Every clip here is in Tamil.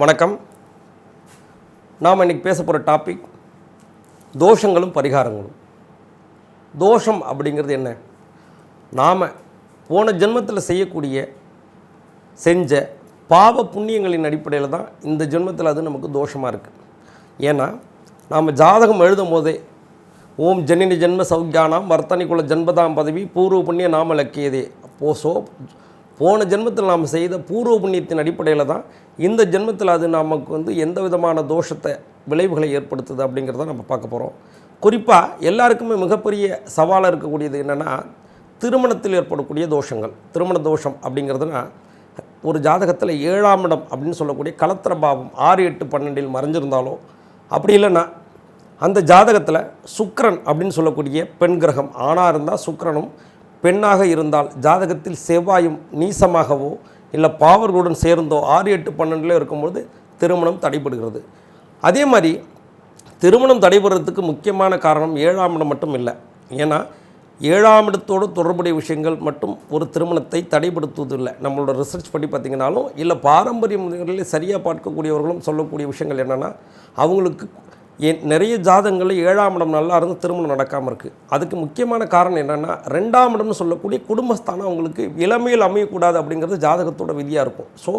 வணக்கம். நாம் இன்றைக்கி பேச போகிற டாபிக் தோஷங்களும் பரிகாரங்களும். தோஷம் அப்படிங்கிறது என்ன? நாம் போன ஜென்மத்தில் செய்யக்கூடிய செஞ்ச பாவ புண்ணியங்களின் அடிப்படையில் தான் இந்த ஜென்மத்தில் அது நமக்கு தோஷமாக இருக்குது ஏன்னா நாம் ஜாதகம் எழுதும் போதே ஓம் ஜனினி ஜென்ம சௌக்கியானாம் வர்த்தனிக்குள்ள ஜென்மதாம் பதவி பூர்வ புண்ணிய நாம லக்கியதே ஸோ போன ஜென்மத்தில் நாம் செய்த பூர்வ புண்ணியத்தின் அடிப்படையில் தான் இந்த ஜென்மத்தில் அது நமக்கு வந்து எந்த விதமான தோஷத்தை விளைவுகளை ஏற்படுத்துது அப்படிங்கிறத நம்ம பார்க்க போகிறோம் குறிப்பாக எல்லாருக்குமே மிகப்பெரிய சவாலாக இருக்கக்கூடியது என்னென்னா திருமணத்தில் ஏற்படக்கூடிய தோஷங்கள். திருமண தோஷம் அப்படிங்கிறதுனா ஒரு ஜாதகத்தில் ஏழாம் இடம் அப்படின்னு சொல்லக்கூடிய கலத்திர பாவம் ஆறு எட்டு பன்னெண்டில் மறைஞ்சிருந்தாலோ அப்படி இல்லைன்னா அந்த ஜாதகத்தில் சுக்கரன் அப்படின்னு சொல்லக்கூடிய பெண் கிரகம் ஆணாக இருந்தால் சுக்கரனும் பெண்ணாக இருந்தால் ஜாதகத்தில் செவ்வாயும் நீசமாகவோ இல்லை பாவர்களுடன் சேர்ந்தோ ஆறு எட்டு பன்னெண்டில் இருக்கும்பொழுது திருமணம் தடைபடுகிறது. அதே மாதிரி திருமணம் தடைபடுறதுக்கு முக்கியமான காரணம் ஏழாம் இடம் மட்டும் இல்லை. ஏன்னா ஏழாம் இடத்தோடு தொடர்புடைய விஷயங்கள் மட்டும் ஒரு திருமணத்தை தடைப்படுத்துவதில்லை நம்மளோட ரிசர்ச் படி பார்த்திங்கனாலும் இல்லை பாரம்பரிய முறைகளில் சரியாக பார்க்கக்கூடியவர்களும் சொல்லக்கூடிய விஷயங்கள் என்னென்னா அவங்களுக்கு என் நிறைய ஜாதகங்களில் ஏழாம் இடம் நல்லா இருந்து திருமணம் நடக்காமல் இருக்குது அதுக்கு முக்கியமான காரணம் என்னென்னா ரெண்டாம் இடம்னு சொல்லக்கூடிய குடும்பஸ்தானம் அவங்களுக்கு இளமையில் அமையக்கூடாது அப்படிங்கிறது ஜாதகத்தோட விதியாக இருக்கும். ஸோ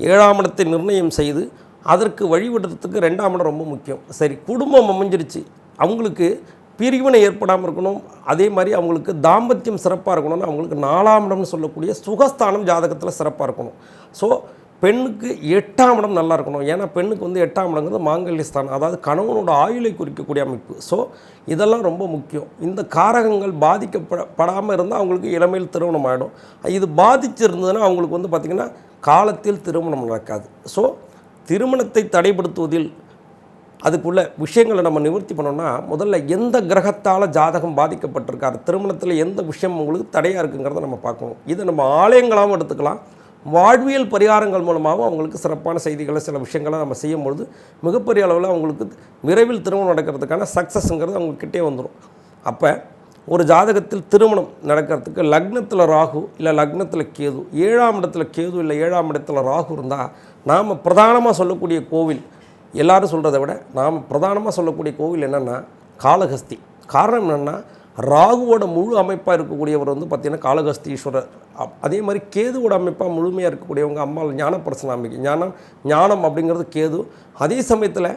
ஏழாம் இடத்தை நிர்ணயம் செய்து அதற்கு வழிவிடுறதுக்கு ரெண்டாம் இடம் ரொம்ப முக்கியம். சரி குடும்பம் அமைஞ்சிருச்சு. அவங்களுக்கு பிரிவினை ஏற்படாமல் இருக்கணும். அதே மாதிரி அவங்களுக்கு தாம்பத்தியம் சிறப்பாக இருக்கணும்னு அவங்களுக்கு நாலாம் இடம்னு சொல்லக்கூடிய சுகஸ்தானம் ஜாதகத்தில் சிறப்பாக இருக்கணும். ஸோ பெண்ணுக்கு எட்டாம் இடம் நல்லா இருக்கணும். ஏன்னா பெண்ணுக்கு வந்து எட்டாம் இடங்கிறது மாங்கல்ய ஸ்தானம். அதாவது கணவனோட ஆயுளை குறிக்கக்கூடிய அமைப்பு. ஸோ இதெல்லாம் ரொம்ப முக்கியம். இந்த காரகங்கள் பாதிக்கப்பட படாமல் இருந்தால் அவங்களுக்கு இளமையில் திருமணம் ஆகிடும் இது பாதிச்சிருந்ததுன்னா அவங்களுக்கு வந்து பார்த்திங்கன்னா காலத்தில் திருமணம் நடக்காது. ஸோ திருமணத்தை தடைப்படுத்துவதில் அதுக்குள்ள விஷயங்களை நம்ம நிவர்த்தி பண்ணோம்னா முதல்ல எந்த கிரகத்தால் ஜாதகம் பாதிக்கப்பட்டிருக்காரு திருமணத்தில் எந்த விஷயம் உங்களுக்கு தடையாக இருக்குங்கிறத நம்ம பார்க்கணும். இதை நம்ம ஆலயங்களாகவும் எடுத்துக்கலாம். வாழ்வியல் பரிகாரங்கள் மூலமாகவும் அவங்களுக்கு சிறப்பான செய்திகளை சில விஷயங்களை நம்ம செய்யும்பொழுது மிகப்பெரிய அளவில் அவங்களுக்கு விரைவில் திருமணம் நடக்கிறதுக்கான சக்ஸஸ்ங்கிறது அவங்கக்கிட்டே வந்துடும் அப்போ ஒரு ஜாதகத்தில் திருமணம் நடக்கிறதுக்கு லக்னத்தில் ராகு இல்லை லக்னத்தில் கேது ஏழாம் இடத்துல கேது இல்லை ஏழாம் இடத்துல ராகு இருந்தால் நாம் பிரதானமாக சொல்லக்கூடிய கோவில் எல்லாரும் சொல்கிறத விட நாம் பிரதானமாக சொல்லக்கூடிய கோவில் என்னென்னா காளஹஸ்தி. காரணம் என்னென்னா ராகுவோட முழு அமைப்பாக இருக்கக்கூடியவர் வந்து பார்த்திங்கன்னா காலகஸ்தீஸ்வரர் அப்- அதே மாதிரி கேதுவோட அமைப்பாக முழுமையாக இருக்கக்கூடியவங்க அம்மாள் ஞானப்பிரசன அமைக்கும் ஞானம் ஞானம் அப்படிங்கிறது கேது. அதே சமயத்தில்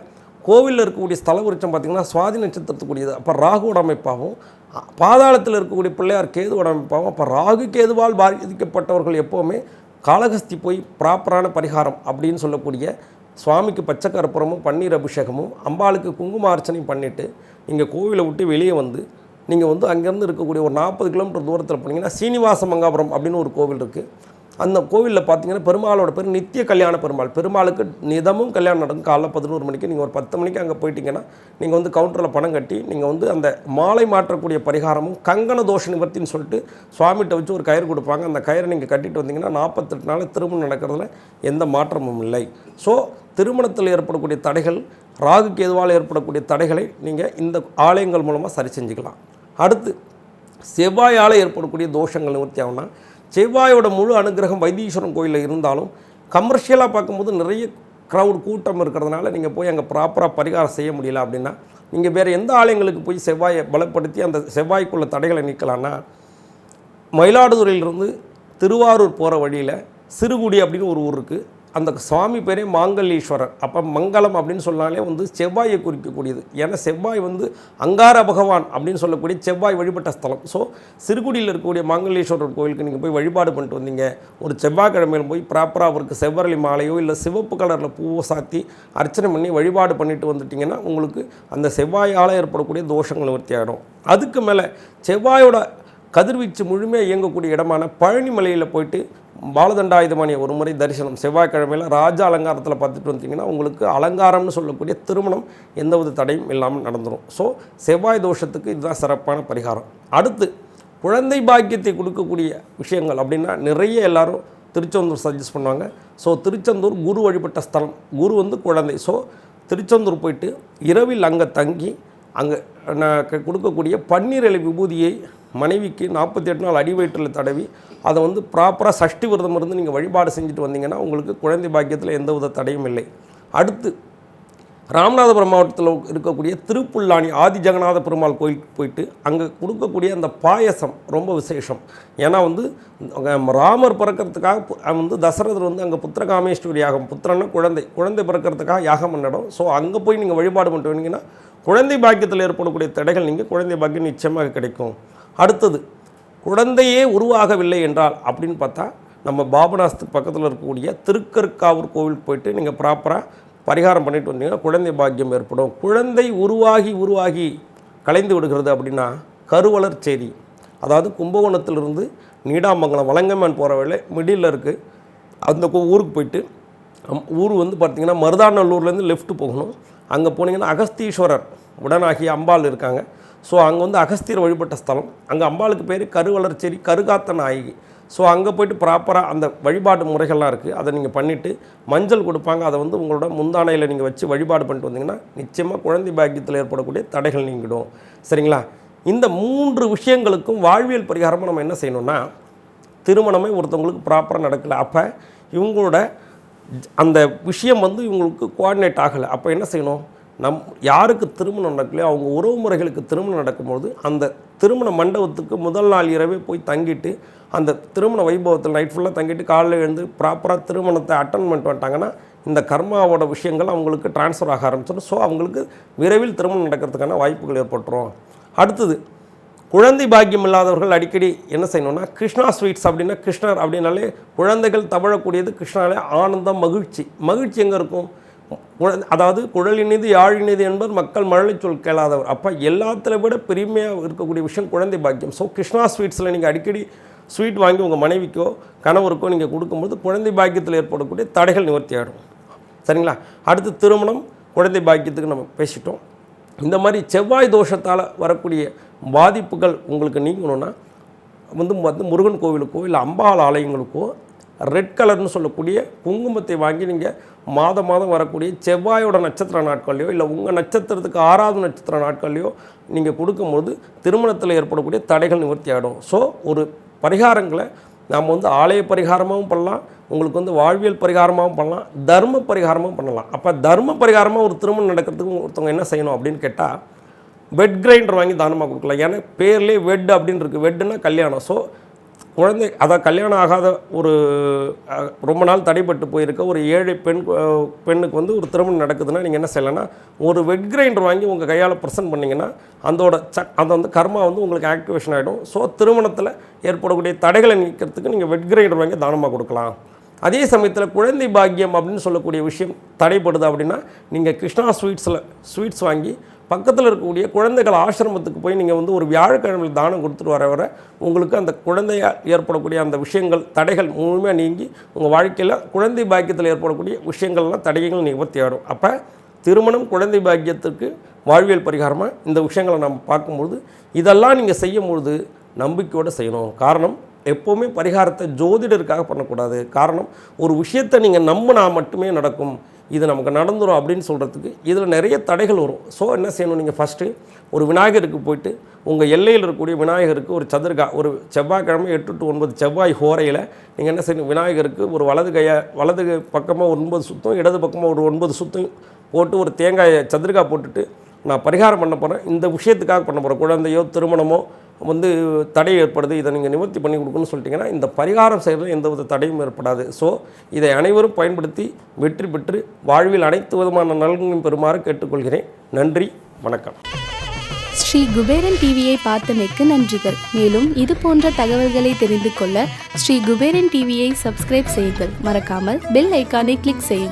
கோவிலில் இருக்கக்கூடிய ஸ்தல விருட்சம் பார்த்திங்கன்னா சுவாதி நட்சத்திரத்துக்குரியது. அப்போ ராகுவோட அமைப்பாகவும் பாதாளத்தில் இருக்கக்கூடிய பிள்ளையார் கேதுவோட அமைப்பாகவும் அப்போ ராகு கேதுவால் பாதிக்கப்பட்டவர்கள் எப்போவுமே காளகஸ்தி போய் ப்ராப்பரான பரிகாரம் அப்படின்னு சொல்லக்கூடிய சுவாமிக்கு பச்சை கற்பூரமும் பன்னீர் அபிஷேகமும் அம்பாளுக்கு குங்கும அர்ச்சனையும் பண்ணிவிட்டு நீங்கள் கோவிலை விட்டு வெளியே வந்து நீங்கள் வந்து அங்கேருந்து இருக்கக்கூடிய ஒரு நாற்பது கிலோமீட்டர் தூரத்தில் போனீங்கன்னா சீனிவாச மங்காபுரம் அப்படின்னு ஒரு கோவில் இருக்குது அந்த கோவிலில் பார்த்தீங்கன்னா பெருமாளோட பேர் நித்திய கல்யாண பெருமாள். பெருமாளுக்கு நிதமும் கல்யாணம் நடக்கும். காலைல பதினோரு மணிக்கு நீங்கள் ஒரு பத்து மணிக்கு அங்கே போயிட்டீங்கன்னா நீங்கள் வந்து கவுண்டரில் பணம் கட்டி நீங்கள் வந்து அந்த மாலை மாற்றக்கூடிய பரிகாரமும் கங்கண தோஷ நிவர்த்தின்னு சொல்லிட்டு சுவாமிகிட்ட வச்சு ஒரு கயிறு கொடுப்பாங்க. அந்த கயிறை நீங்கள் கட்டிட்டு வந்தீங்கன்னா நாற்பத்தெட்டு நாள் திருமணம் நடக்கிறதுல எந்த மாற்றமும் இல்லை. ஸோ திருமணத்தில் ஏற்படக்கூடிய தடைகள் ராகு கேதுவால் ஏற்படக்கூடிய தடைகளை நீங்கள் இந்த ஆலயங்கள் மூலமாக சரி செஞ்சுக்கலாம். அடுத்து செவ்வாயால் ஏற்படக்கூடிய தோஷங்கள் நிவர்த்தி ஆகும்னா செவ்வாயோட முழு அனுகிரகம் வைத்தீஸ்வரன் கோயிலில் இருந்தாலும் கமர்ஷியலாக பார்க்கும்போது நிறைய க்ரௌட் கூட்டம் இருக்கிறதுனால நீங்கள் போய் அங்கே ப்ராப்பராக பரிகாரம் செய்ய முடியல அப்படின்னா நீங்கள் வேறு எந்த ஆலயங்களுக்கு போய் செவ்வாயை பலப்படுத்தி அந்த செவ்வாய்க்குள்ள தடைகளை நீக்கலாம்னா மயிலாடுதுறையிலிருந்து திருவாரூர் போகிற வழியில் சிறுகுடி அப்படின்னு ஒரு ஊர் இருக்குது அந்த சுவாமி பேரே மாங்கல்யேஸ்வரர். அப்போ மங்களம் அப்படின்னு சொன்னாலே வந்து செவ்வாயை குறிக்கக்கூடியது. ஏன்னா செவ்வாய் வந்து அங்கார பகவான் அப்படின்னு சொல்லக்கூடிய செவ்வாய் வழிபட்ட ஸ்தலம். ஸோ சிறுகுடியில் இருக்கக்கூடிய மாங்கல்யேஸ்வரர் கோயிலுக்கு நீங்கள் போய் வழிபாடு பண்ணிட்டு வந்தீங்க. ஒரு செவ்வாய்க்கிழமையில் போய் ப்ராப்பராக அவருக்கு செவ்வரளி மாலையோ இல்லை சிவப்பு கலரில் பூவை சாத்தி அர்ச்சனை பண்ணி வழிபாடு பண்ணிட்டு வந்துட்டிங்கன்னா உங்களுக்கு அந்த செவ்வாயால் ஏற்படக்கூடிய தோஷங்கள் நிவர்த்தி ஆகிடும் அதுக்கு மேலே செவ்வாயோட கதிர்வீச்சு முழுமையாக இயங்கக்கூடிய இடமான பழனிமலையில் போயிட்டு பாலதண்டாயுதமானிய ஒரு முறை தரிசனம். செவ்வாய்க்கிழமையில் ராஜா அலங்காரத்தில் பார்த்துட்டு வந்தீங்கன்னா உங்களுக்கு அலங்காரம்னு சொல்லக்கூடிய திருமணம் எந்தவித தடையும் இல்லாமல் நடந்துடும் ஸோ செவ்வாய் தோஷத்துக்கு இதுதான் சிறப்பான பரிகாரம். அடுத்து குழந்தை பாக்கியத்தை கொடுக்கக்கூடிய விஷயங்கள் அப்படின்னா நிறைய எல்லாரும் திருச்செந்தூர் சஜஸ்ட் பண்ணுவாங்க. ஸோ திருச்செந்தூர் குரு வழிபட்ட ஸ்தலம். குரு வந்து குழந்தை. ஸோ திருச்செந்தூர் போயிட்டு இரவில் அங்கே தங்கி அங்கே நான் கொடுக்கக்கூடிய பன்னீர் இலை விபூதியை மனைவிக்கு நாற்பத்தி எட்டு நாள் அடிவயிற்றில் தடவி அதை வந்து ப்ராப்பராக சஷ்டி விரதம் இருந்து நீங்கள் வழிபாடு செஞ்சுட்டு வந்தீங்கன்னா உங்களுக்கு குழந்தை பாக்கியத்தில் எந்தவித தடையும் இல்லை. அடுத்து ராமநாதபுரம் மாவட்டத்தில் இருக்கக்கூடிய திருப்புல்லாணி ஆதி ஜெகநாத பெருமாள் கோயிலுக்கு போயிட்டு அங்கே கொடுக்கக்கூடிய அந்த பாயசம் ரொம்ப விசேஷம். ஏன்னா வந்து ராமர் பிறக்கிறதுக்காக வந்து தசரதர் வந்து அங்கே புத்திரகாமேஸ்வரி யாகம் புத்திரன்னா குழந்தை குழந்தை பிறக்கிறதுக்காக யாகம் பண்ணிடும் ஸோ அங்கே போய் நீங்கள் வழிபாடு பண்ணிட்டு வந்தீங்கன்னா குழந்தை பாக்கியத்தில் ஏற்படக்கூடிய தடைகள் நீங்கள் குழந்தை பாக்கியம் நிச்சயமாக கிடைக்கும். அடுத்தது குழந்தையே உருவாகவில்லை என்றால் அப்படின்னு பார்த்தா நம்ம பாபநாசத்துக்கு பக்கத்தில் இருக்கக்கூடிய திருக்கற்காவூர் கோவில் போயிட்டு நீங்கள் ப்ராப்பராக பரிகாரம் பண்ணிட்டு வந்தீங்கன்னா குழந்தை பாக்கியம் ஏற்படும். குழந்தை உருவாகி உருவாகி கலைந்து விடுகிறது அப்படின்னா கருவளர்ச்சேரி அதாவது கும்பகோணத்திலிருந்து நீடாமங்கலம் வலங்கமேன் போகிற வேலை மிடில் இருக்குது அந்த ஊருக்கு போயிட்டு அம்- ஊர் வந்து பார்த்திங்கன்னா மருதாநல்லூர்லேருந்து லெஃப்ட் போகணும். அங்கே போனீங்கன்னா அகஸ்தீஸ்வரர் உடனாகி அம்பாள் இருக்காங்க. ஸோ அங்கே வந்து அகஸ்தியர் வழிபட்ட ஸ்தலம். அங்கே அம்பாளுக்கு பேர் கருவளர்ச்சேரி கருகாத்த நாயகி. ஸோ அங்கே போயிட்டு ப்ராப்பராக அந்த வழிபாடு முறைகள்லாம் இருக்குது அதை நீங்கள் பண்ணிவிட்டு மஞ்சள் கொடுப்பாங்க. அதை வந்து உங்களோட முந்தானையில் நீங்கள் வச்சு வழிபாடு பண்ணிட்டு வந்தீங்கன்னா நிச்சயமாக குழந்தை பாக்கியத்தில் ஏற்படக்கூடிய தடைகள் நீங்கிடும். சரிங்களா? இந்த மூன்று விஷயங்களுக்கும் வாழ்வியல் பரிகாரமாக நம்ம என்ன செய்யணும்னா திருமணமே ஒருத்தவங்களுக்கு ப்ராப்பராக நடக்கலை. அப்போ இவங்களோட அந்த விஷயம் வந்து இவங்களுக்கு கோஆர்டினேட் ஆகலை. அப்போ என்ன செய்யணும்? நம் யாருக்கு திருமணம் நடக்கலையோ அவங்க உறவு முறைகளுக்கு திருமணம் நடக்கும்போது அந்த திருமண மண்டபத்துக்கு முதல் நாள் இரவே போய் தங்கிட்டு அந்த திருமண வைபவத்தில் நைட் ஃபுல்லாக தங்கிட்டு காலையில் எழுந்து ப்ராப்பராக திருமணத்தை அட்டன் பண்ணிட்டு வந்துட்டாங்கன்னா இந்த கர்மாவோட விஷயங்கள் அவங்களுக்கு ட்ரான்ஸ்ஃபர் ஆக ஆரம்பிச்சிடும். ஸோ அவங்களுக்கு விரைவில் திருமணம் நடக்கிறதுக்கான வாய்ப்புகள் ஏற்பட்டுரும். அடுத்தது குழந்தை பாக்கியம் இல்லாதவர்கள் அடிக்கடி என்ன செய்யணும்னா கிருஷ்ணா ஸ்வீட்ஸ் அப்படின்னா கிருஷ்ணர் அப்படின்னாலே குழந்தைகள் தவழக்கூடியது கிருஷ்ணாலே ஆனந்தம் மகிழ்ச்சி. மகிழ்ச்சி எங்கே இருக்கும்? அதாவது குழலினிது யாழினிது என்பது மக்கள் மழலை சொல் கேளாதவர். அப்போ எல்லாத்துல விட பெருமையாக இருக்கக்கூடிய விஷயம் குழந்தை பாக்கியம். ஸோ கிருஷ்ணா ஸ்வீட்ஸில் நீங்கள் அடிக்கடி ஸ்வீட் வாங்கி உங்கள் மனைவிக்கோ கணவருக்கோ நீங்கள் கொடுக்கும்போது குழந்தை பாக்கியத்தில் ஏற்படக்கூடிய தடைகள் நிவர்த்தி ஆகிடும் சரிங்களா? அடுத்து திருமணம் குழந்தை பாக்கியத்துக்கு நம்ம பேசிட்டோம். இந்த மாதிரி செவ்வாய் தோஷத்தால் வரக்கூடிய பாதிப்புகள் உங்களுக்கு நீங்கணும்னா வந்து வந்து முருகன் கோவிலுக்கோ இல்லை அம்பாள் ஆலயங்களுக்கோ ரெட் கலர்னு சொல்லக்கூடிய குங்குமத்தை வாங்கி நீங்கள் மாதம் மாதம் வரக்கூடிய செவ்வாயோட நட்சத்திர நாட்கள்லையோ இல்லை உங்கள் நட்சத்திரத்துக்கு ஆறாவது நட்சத்திர நாட்கள்லையோ நீங்கள் கொடுக்கும்போது திருமணத்தில் ஏற்படக்கூடிய தடைகள் நிவர்த்தி ஆகிடும் ஸோ ஒரு பரிகாரங்களை நாம் வந்து ஆலய பரிகாரமாகவும் பண்ணலாம் உங்களுக்கு வந்து வாழ்வியல் பரிகாரமாகவும் பண்ணலாம் தர்ம பரிகாரமாகவும் பண்ணலாம். அப்போ தர்ம பரிகாரமாக ஒரு திருமணம் நடக்கிறதுக்கு ஒருத்தவங்க என்ன செய்யணும் அப்படின்னு கேட்டால் வெட் கிரைண்டர் வாங்கி தானமாக கொடுக்கலாம் ஏன்னா பேர்லேயே வெட் அப்படின்னு இருக்குது வெட்டுன்னா கல்யாணம். ஸோ குழந்தை அதான் கல்யாணம் ஆகாத ஒரு ரொம்ப நாள் தடைப்பட்டு போயிருக்க ஒரு ஏழை பெண் பெண்ணுக்கு வந்து ஒரு திருமணம் நடக்குதுன்னா நீங்கள் என்ன செய்யலைன்னா ஒரு வெட் கிரைண்டர் வாங்கி உங்கள் கையால் ப்ரெசென்ட் பண்ணிங்கன்னா அதோட ச அந்த வந்து கர்மா வந்து உங்களுக்கு ஆக்டிவேஷன் ஆகிடும் ஸோ திருமணத்தில் ஏற்படக்கூடிய தடைகளை நீக்கிறதுக்கு நீங்கள் வெட் கிரைண்டர் வாங்கி தானமாக கொடுக்கலாம். அதே சமயத்தில் குழந்தை பாக்கியம் அப்படின்னு சொல்லக்கூடிய விஷயம் தடைப்படுது அப்படின்னா நீங்கள் கிருஷ்ணா ஸ்வீட்ஸில் ஸ்வீட்ஸ் வாங்கி பக்கத்தில் இருக்கக்கூடிய குழந்தைகள் ஆசிரமத்துக்கு போய் நீங்கள் வந்து ஒரு வியாழக்கிழமையில் தானம் கொடுத்துட்டு வர வர உங்களுக்கு அந்த குழந்தையால் ஏற்படக்கூடிய அந்த விஷயங்கள் தடைகள் முழுமையாக நீங்கி உங்கள் வாழ்க்கையில் குழந்தை பாக்கியத்தில் ஏற்படக்கூடிய விஷயங்கள்லாம் தடைகள் நிவர்த்தி ஆகிடும் அப்போ திருமணம் குழந்தை பாக்கியத்துக்கு வாழ்வியல் பரிகாரமாக இந்த விஷயங்களை நம்ம பார்க்கும்பொழுது இதெல்லாம் நீங்கள் செய்யும்பொழுது நம்பிக்கையோடு செய்யணும். காரணம் எப்போவுமே பரிகாரத்தை ஜோதிடருக்காக பண்ணக்கூடாது. காரணம் ஒரு விஷயத்தை நீங்கள் நம்பினா மட்டுமே நடக்கும். இது நமக்கு நடந்துரும் அப்படின்னு சொல்கிறதுக்கு இதில் நிறைய தடைகள் வரும். ஸோ என்ன செய்யணும்? நீங்கள் ஃபஸ்ட்டு ஒரு விநாயகருக்கு போயிட்டு உங்கள் எல்லையில் இருக்கக்கூடிய விநாயகருக்கு ஒரு சதுர்கா ஒரு செவ்வாய்க்கிழமை எட்டு டு ஒன்பது செவ்வாய் ஹோரையில் நீங்கள் என்ன செய்யணும்? விநாயகருக்கு ஒரு வலது கையை வலது பக்கமாக ஒன்பது சுத்தம் இடது பக்கமாக ஒரு ஒன்பது சுத்தம் போட்டு ஒரு தேங்காயை சதுர்கா போட்டுட்டு நான் பரிகாரம் பண்ண போகிறேன் இந்த விஷயத்துக்காக பண்ண போகிறேன் குழந்தையோ திருமணமோ வந்து தடை ஏற்படுது இதை நீங்கள் நிவர்த்தி பண்ணி கொடுக்கணும்னு சொல்லிட்டீங்கன்னா இந்த பரிகாரம் செய்கிறதுல எந்த வித தடையும் ஏற்படாது. ஸோ இதை அனைவரும் பயன்படுத்தி வெற்றி பெற்று வாழ்வில் அனைத்து விதமான நலன்களையும் பெறுமாறு கேட்டுக்கொள்கிறேன். நன்றி வணக்கம். ஸ்ரீ குபேரன் டிவியை பார்த்தமைக்கு நன்றிகள். மேலும் இது போன்ற தகவல்களை தெரிந்து கொள்ள ஸ்ரீ குபேரன் டிவியை சப்ஸ்கிரைப் செய்யுங்கள். மறக்காமல் பெல் ஐக்கானை கிளிக் செய்யுங்கள்.